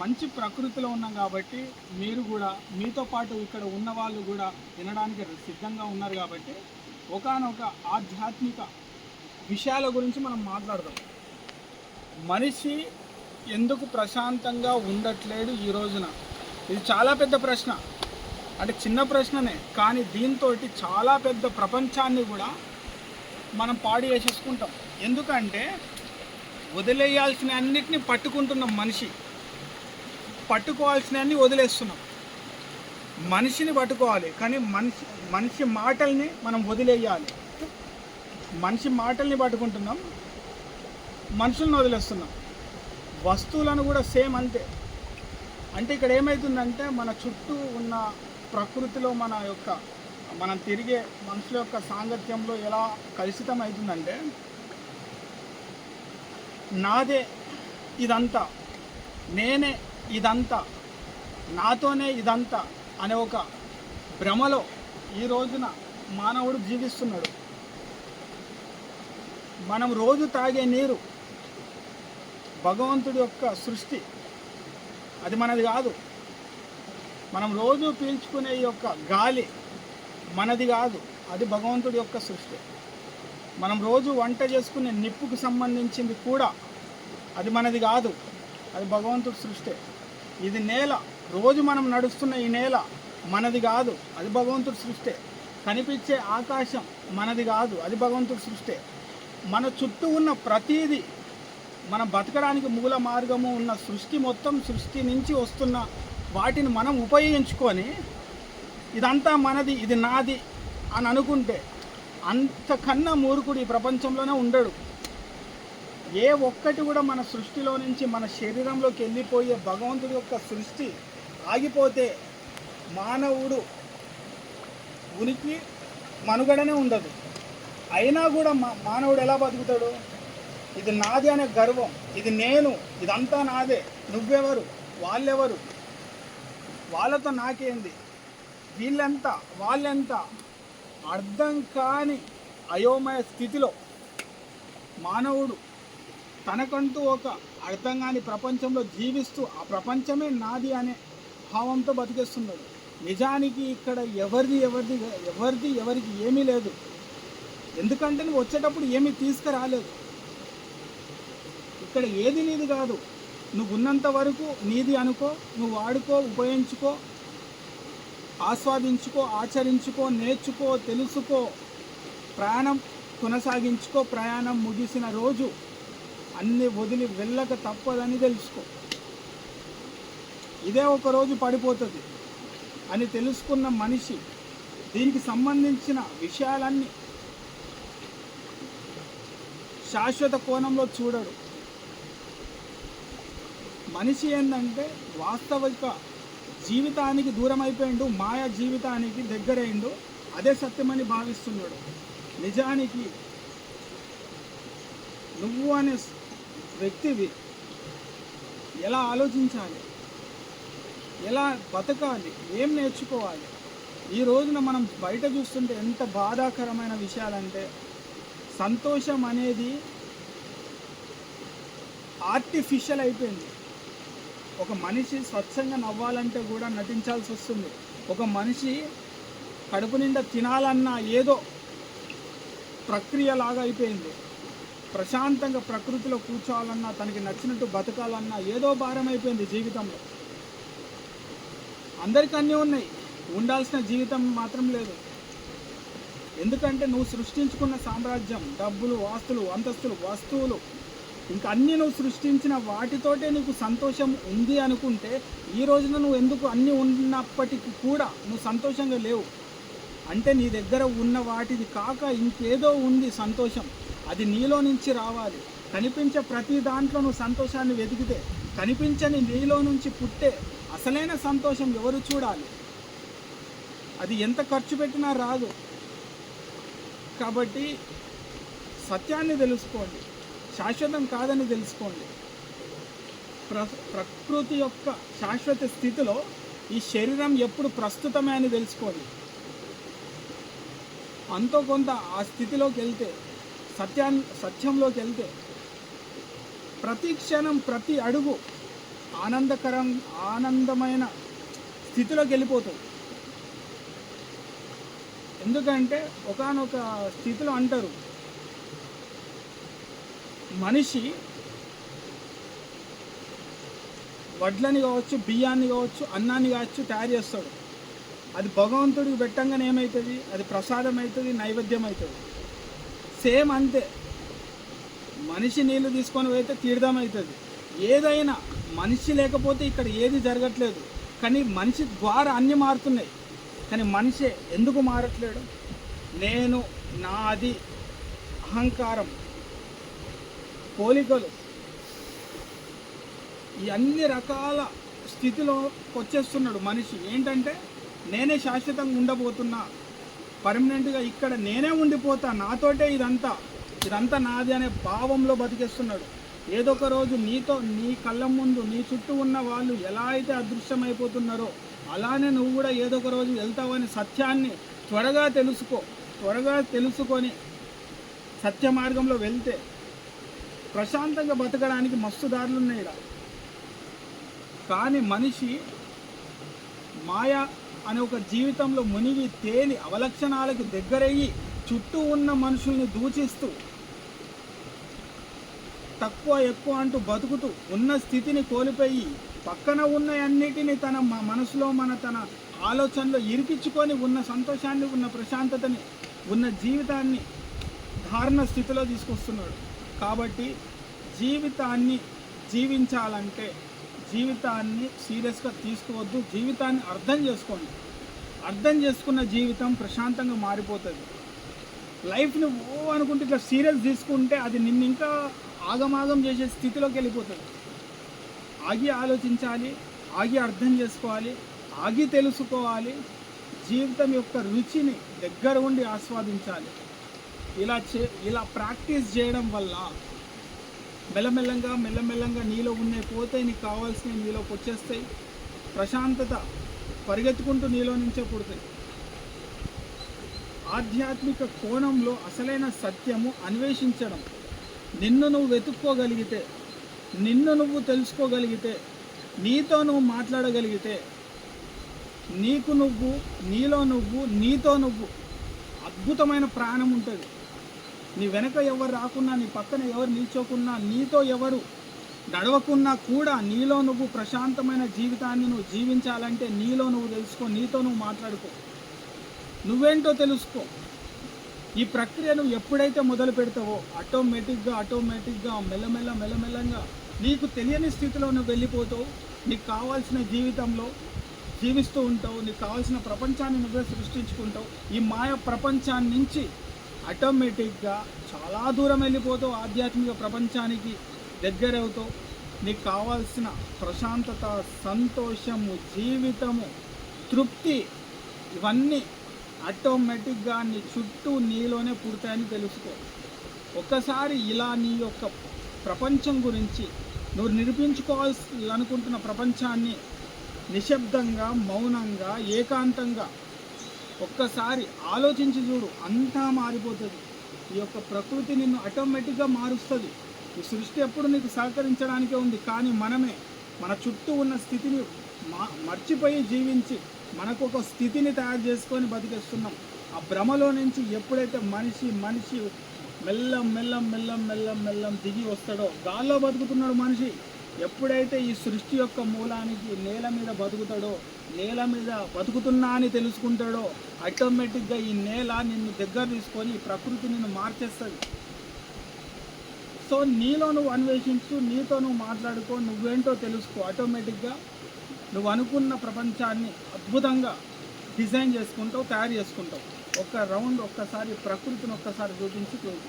మంచి ప్రకృతిలో ఉన్నాం కాబట్టి మీరు కూడా మీతో పాటు ఇక్కడ ఉన్న వాళ్ళు కూడా వినడానికి సిద్ధంగా ఉన్నారు కాబట్టి ఒకానొక ఆధ్యాత్మిక విషయాల గురించి మనం మాట్లాడదాం. మనిషి ఎందుకు ప్రశాంతంగా ఉండట్లేడు ఈ రోజున? ఇది చాలా పెద్ద ప్రశ్న. అంటే చిన్న ప్రశ్ననే కానీ దీంతో చాలా పెద్ద ప్రపంచాన్ని కూడా మనం పాడు చేసేసుకుంటాం. ఎందుకంటే వదిలేయాల్సిన అన్నిటిని పట్టుకుంటున్నాం మనిషి పట్టుకోవాల్సినవన్నీ వదిలేస్తున్నాం. మనిషిని పట్టుకోవాలి కానీ మనిషి మనిషి మాటల్ని మనం వదిలేయాలి. మనిషి మాటల్ని పట్టుకుంటున్నాం మనుషులను వదిలేస్తున్నాం. వస్తువులను కూడా సేమ్ అంతే. అంటే ఇక్కడ ఏమవుతుందంటే మన చుట్టూ ఉన్న ప్రకృతిలో మన యొక్క మనం తిరిగే మనుషుల యొక్క సాంగత్యంలో ఎలా కలుషితం అవుతుందంటే నాదే ఇదంతా. నేనే ఇదంతా నాతోనే ఇదంతా అనే ఒక భ్రమలో ఈ రోజున మానవుడు జీవిస్తున్నాడు. మనం రోజు తాగే నీరు భగవంతుడి యొక్క సృష్టి. అది మనది కాదు. మనం రోజు పీల్చుకునే ఈ యొక్క గాలి మనది కాదు. అది భగవంతుడి యొక్క సృష్టి. మనం రోజు వంట చేసుకునే నిప్పుకు సంబంధించింది కూడా అది మనది కాదు. అది భగవంతుడి సృష్టి. ఇది నేల. రోజు మనం నడుస్తున్న ఈ నేల మనది కాదు అది భగవంతుడి సృష్టి. కనిపించే ఆకాశం మనది కాదు అది భగవంతుడి సృష్టి. మన చుట్టూ ఉన్న ప్రతీది మనం బతకడానికి మూల మార్గము ఉన్న సృష్టి మొత్తం సృష్టి నుంచి వస్తున్న వాటిని మనం ఉపయోగించుకొని ఇదంతా మనది ఇది నాది అని అనుకుంటే అంతకన్నా మూర్ఖుడు ఈ ప్రపంచంలోనే ఉండడు. ఏ ఒక్కటి కూడా మన సృష్టిలో నుంచి మన శరీరంలోకి వెళ్ళిపోయే భగవంతుడి యొక్క సృష్టి ఆగిపోతే మానవుడు ఉనికి మనుగడనే ఉండదు. అయినా కూడా మా మానవుడు ఎలా బతుకుతాడు? ఇది నాది అనే గర్వం ఇది నేను ఇదంతా నాదే నువ్వెవరు వాళ్ళెవరు? వాళ్ళతో నాకేంది? వీళ్ళెంత వాళ్ళెంత? అర్థం కాని అయోమయ స్థితిలో మానవుడు తనకంటూ ఒక అర్థం కాని ప్రపంచంలో జీవిస్తూ ఆ ప్రపంచమే నాది అనే భావంతో బతికేస్తున్నాడు. నిజానికి ఇక్కడ ఎవరిది ఎవరిది ఎవరిది ఎవరికి ఏమీ లేదు. ఎందుకంటే నువ్వు వచ్చేటప్పుడు ఏమీ తీసుకురాలేదు. ఇక్కడ ఏది నీది కాదు. నువ్వు ఉన్నంత వరకు నీది అనుకో నువ్వు వాడుకో ఉపయోగించుకో ఆస్వాదించుకో ఆచరించుకో నేర్చుకో తెలుసుకో ప్రయాణం కొనసాగించుకో ప్రయాణం ముగిసిన రోజు అన్ని వదిలి వెళ్ళక తప్పదని తెలుసుకో. ఇదే ఒక రోజు పడిపోతుంది. అని తెలుసుకున్న మనిషి దీనికి సంబంధించిన విషయాలన్నీ శాశ్వత కోణంలో చూడడు. మనిషి ఏంటంటే వాస్తవిక జీవితానికి దూరం అయిపోయిండు మాయా జీవితానికి దగ్గరైండు అదే సత్యమని భావిస్తున్నాడు. నిజానికి నువ్వు అనే వ్యక్తివి ఎలా ఆలోచించాలి? ఎలా బతకాలి? ఏం నేర్చుకోవాలి? ఈ రోజున మనం బయట చూస్తుంటే ఎంత బాధాకరమైన విషయాలంటే సంతోషం అనేది ఆర్టిఫిషియల్ అయిపోయింది. ఒక మనిషి స్వచ్ఛంగా నవ్వాలంటే కూడా నటించాల్సి వస్తుంది. ఒక మనిషి కడుపు నిండా తినాలన్నా ఏదో ప్రక్రియ లాగా అయిపోయింది. ప్రశాంతంగా ప్రకృతిలో కూర్చోవాలన్నా తనకి నచ్చినట్టు బతకాలన్నా ఏదో భారం అయిపోయింది జీవితంలో. అందరికీ అన్నీ ఉన్నాయి. ఉండాల్సిన జీవితం మాత్రం లేదు. ఎందుకంటే నువ్వు సృష్టించుకున్న సామ్రాజ్యం డబ్బులు ఆస్తులు అంతస్తులు వస్తువులు ఇంకా అన్నీ నువ్వు సృష్టించిన వాటితోటే నీకు సంతోషం ఉంది అనుకుంటే ఈ రోజున నువ్వు ఎందుకు అన్నీ ఉన్నప్పటికీ కూడా నువ్వు సంతోషంగా లేవు. అంటే నీ దగ్గర ఉన్న వాటిది కాక ఇంకేదో ఉంది సంతోషం. అది నీలో నుంచి రావాలి. కనిపించే ప్రతి దాంట్లో నువ్వు సంతోషాన్ని వెతికితే కనిపించని నీలో నుంచి పుట్టే అసలైన సంతోషం ఎవరు చూడాలి? అది ఎంత ఖర్చు పెట్టినా రాదు. కాబట్టి సత్యాన్ని తెలుసుకోండి. శాశ్వతం కాదని తెలుసుకోండి. ప్ర ప్రకృతి యొక్క శాశ్వత స్థితిలో ఈ శరీరం ఎప్పుడు ప్రస్తుతమే అని తెలుసుకోండి. అంతో కొంత ఆ స్థితిలోకి వెళ్తే సత్యా సత్యంలోకి వెళ్తే ప్రతి క్షణం ప్రతి అడుగు ఆనందకరం ఆనందమైన స్థితిలోకి వెళ్ళిపోతుంది ఎందుకంటే ఒకానొక స్థితిలో అంటారు మనిషి వడ్లని కావచ్చు బియ్యాన్ని కావచ్చు అన్నాన్ని కావచ్చు తయారు చేస్తాడు. అది భగవంతుడికి పెట్టంగానే ఏమవుతుంది? అది ప్రసాదం అవుతుంది నైవేద్యం అవుతుంది సేమ్ అంతే. మనిషి నీళ్ళు తీసుకొని పోతే తీర్థం అవుతుంది ఏదైనా మనిషి లేకపోతే ఇక్కడ ఏది జరగట్లేదు. కానీ మనిషి ద్వారా అన్నీ మారుతున్నాయి. కానీ మనిషి ఎందుకు మారట్లేడు? నేను నాది అహంకారం పోలికలు ఈ అన్ని రకాల స్థితిలోకి వచ్చేస్తున్నాడు మనిషి. ఏంటంటే నేనే శాశ్వతంగా ఉండబోతున్నా. పర్మనెంట్గా ఇక్కడ నేనే ఉండిపోతా నాతోటే ఇదంతా. ఇదంతా నాది అనే భావంలో బతికేస్తున్నాడు. ఏదో ఒక రోజు నీతో నీ కళ్ళ ముందు నీ చుట్టూ ఉన్న వాళ్ళు ఎలా అయితే అదృశ్యమైపోతున్నారో అలానే నువ్వు కూడా ఏదో ఒక రోజు వెళ్తావని సత్యాన్ని త్వరగా తెలుసుకో. త్వరగా తెలుసుకొని సత్య మార్గంలో వెళ్తే ప్రశాంతంగా బతకడానికి మస్తు దారులు ఉన్నాయి కానీ మనిషి మాయ అనే ఒక జీవితంలో మునిగి తేలి అవలక్షణాలకు దగ్గరయ్యి చుట్టూ ఉన్న మనుషుల్ని దూచిస్తూ తక్కువ ఎక్కువ అంటూ బతుకుతూ ఉన్న స్థితిని కోల్పోయి పక్కన ఉన్న అన్నిటిని తన మా మనసులో మన తన ఆలోచనలో ఇరిపించుకొని ఉన్న సంతోషాన్ని ఉన్న ప్రశాంతతని ఉన్న జీవితాన్ని ధారణ స్థితిలో తీసుకొస్తున్నాడు. కాబట్టి జీవితాన్ని జీవించాలంటే జీవితాన్ని సీరియస్గా తీసుకోవద్దు. జీవితాన్ని అర్థం చేసుకోండి. అర్థం చేసుకున్న జీవితం ప్రశాంతంగా మారిపోతుంది. లైఫ్ని ఓ అనుకుంటే ఇట్లా సీరియస్ తీసుకుంటే అది నిన్ను ఇంకా ఆగమాగం చేసే స్థితిలోకి వెళ్ళిపోతుంది. ఆగి ఆలోచించాలి ఆగి అర్థం చేసుకోవాలి ఆగి తెలుసుకోవాలి. జీవితం యొక్క రుచిని దగ్గర ఉండి ఆస్వాదించాలి. ఇలా చే ఇలా ప్రాక్టీస్ చేయడం వల్ల మెల్లమెల్లంగా మెల్లమెల్లంగా నీలో ఉన్నాయి పోతే నీకు కావాల్సినవి నీలోకి వచ్చేస్తాయి. ప్రశాంతత పరిగెత్తుకుంటూ నీలో నుంచే పుడతాయి. ఆధ్యాత్మిక కోణంలో అసలైన సత్యము అన్వేషించడం. నిన్ను నువ్వు వెతుక్కోగలిగితే నిన్ను నువ్వు తెలుసుకోగలిగితే నీతో నువ్వు మాట్లాడగలిగితే నీకు నువ్వు నీలో నువ్వు నీతో నువ్వు అద్భుతమైన ప్రాణం ఉంటుంది. నీ వెనక ఎవరు రాకున్నా నీ పక్కన ఎవరు నిల్చోకున్నా నీతో ఎవరు నడవకున్నా కూడా నీలో నువ్వు ప్రశాంతమైన జీవితాన్ని నువ్వు జీవించాలంటే నీలో నువ్వు తెలుసుకో నీతో నువ్వు మాట్లాడుకో. నువ్వేంటో తెలుసుకో. ఈ ప్రక్రియ నువ్వు ఎప్పుడైతే మొదలు పెడతావో ఆటోమేటిక్గా ఆటోమేటిక్గా మెల్లమెల్ల మెల్లమెల్లంగా నీకు తెలియని స్థితిలో నువ్వు వెళ్ళిపోతావు. నీకు కావాల్సిన జీవితంలో జీవిస్తూ ఉంటావు. నీకు కావాల్సిన ప్రపంచాన్ని నువ్వే సృష్టించుకుంటావు. ఈ మాయ ప్రపంచాన్ని నుంచి ఆటోమేటిక్గా చాలా దూరం వెళ్ళిపోతావు ఆధ్యాత్మిక ప్రపంచానికి దగ్గరవుతావు నీకు కావాల్సిన ప్రశాంతత సంతోషము జీవితము తృప్తి ఇవన్నీ ఆటోమేటిక్గా నీ చుట్టూ నీలోనే పుడతాయని తెలుసుకో. ఒక్కసారి ఇలా నీ యొక్క ప్రపంచం గురించి నువ్వు నిరూపించుకోవాల్సి అనుకుంటున్న ప్రపంచాన్ని నిశ్శబ్దంగా మౌనంగా ఏకాంతంగా ఒక్కసారి ఆలోచించి చూడు అంతా మారిపోతుంది. ఈ యొక్క ప్రకృతి నిన్ను ఆటోమేటిక్గా మారుస్తుంది. ఈ సృష్టి ఎప్పుడు నీకు సహకరించడానికే ఉంది కానీ మనమే మన చుట్టూ ఉన్న స్థితిని మా మర్చిపోయి జీవించి మనకు ఒక స్థితిని తయారు చేసుకొని బతికేస్తున్నాం. ఆ భ్రమలో నుంచి ఎప్పుడైతే మనిషి మనిషి మెల్లం మెల్లం మెల్లం మెల్లం మెల్లం దిగి వస్తాడో గాల్లో బతుకుతున్నాడు మనిషి. ఎప్పుడైతే ఈ సృష్టి యొక్క మూలానికి నేల మీద బతుకుతాడో నేల మీద బతుకుతున్నా అని తెలుసుకుంటాడో ఆటోమేటిక్గా ఈ నేల నిన్ను దగ్గర తీసుకొని ప్రకృతి నిన్ను మార్చేస్తుంది. సో నీలో నువ్వు అన్వేషించు నీతో నువ్వు మాట్లాడుకో నువ్వేంటో తెలుసుకో. ఆటోమేటిక్గా నువ్వు అనుకున్న ప్రపంచాన్ని అద్భుతంగా డిజైన్ చేసుకుంటావు తయారు చేసుకుంటావు. ఒక్క రౌండ్ ఒక్కసారి ప్రకృతిని ఒక్కసారి చూపించి క్లోజ్